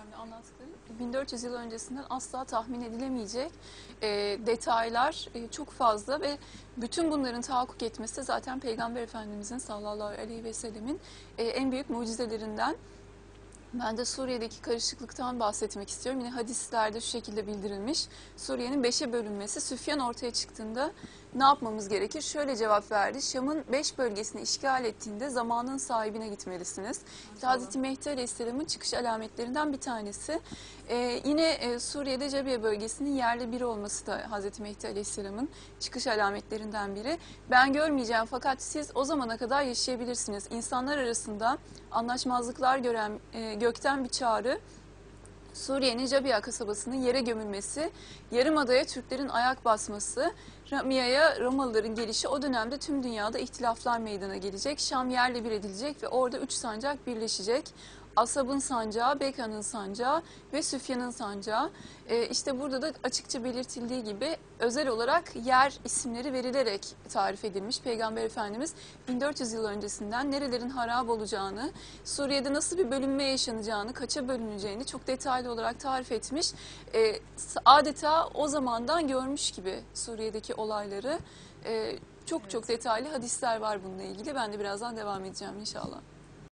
Efendi anlattıkları 1400 yıl öncesinden asla tahmin edilemeyecek e, detaylar e, çok fazla ve bütün bunların tahakkuk etmesi zaten Peygamber Efendimizin sallallahu aleyhi ve sellemin e, en büyük mucizelerinden. Ben de Suriye'deki karışıklıktan bahsetmek istiyorum. Yine hadislerde şu şekilde bildirilmiş. Suriye'nin beşe bölünmesi Süfyan ortaya çıktığında ne yapmamız gerekir? Şöyle cevap verdi. Şam'ın beş bölgesini işgal ettiğinde zamanın sahibine gitmelisiniz. İşte Hazreti Mehdi Aleyhisselam'ın çıkış alametlerinden bir tanesi. Ee, yine e, Suriye'de Cebiye bölgesinin yerli biri olması da Hazreti Mehdi Aleyhisselam'ın çıkış alametlerinden biri. Ben görmeyeceğim fakat siz o zamana kadar yaşayabilirsiniz. İnsanlar arasında anlaşmazlıklar gören e, gökten bir çağrı. Suriye'nin Cabia kasabasının yere gömülmesi, Yarımada'ya Türklerin ayak basması, Ramia'ya Romalıların gelişi o dönemde tüm dünyada ihtilaflar meydana gelecek. Şam yerle bir edilecek ve orada üç sancak birleşecek. Asab'ın sancağı, Beka'nın sancağı ve Süfyan'ın sancağı. Ee, işte burada da açıkça belirtildiği gibi özel olarak yer isimleri verilerek tarif edilmiş. Peygamber Efendimiz 1400 yıl öncesinden nerelerin harap olacağını, Suriye'de nasıl bir bölünme yaşanacağını, kaça bölüneceğini çok detaylı olarak tarif etmiş. Ee, adeta o zamandan görmüş gibi Suriye'deki olayları. Ee, çok çok detaylı hadisler var bununla ilgili. Ben de birazdan devam edeceğim inşallah.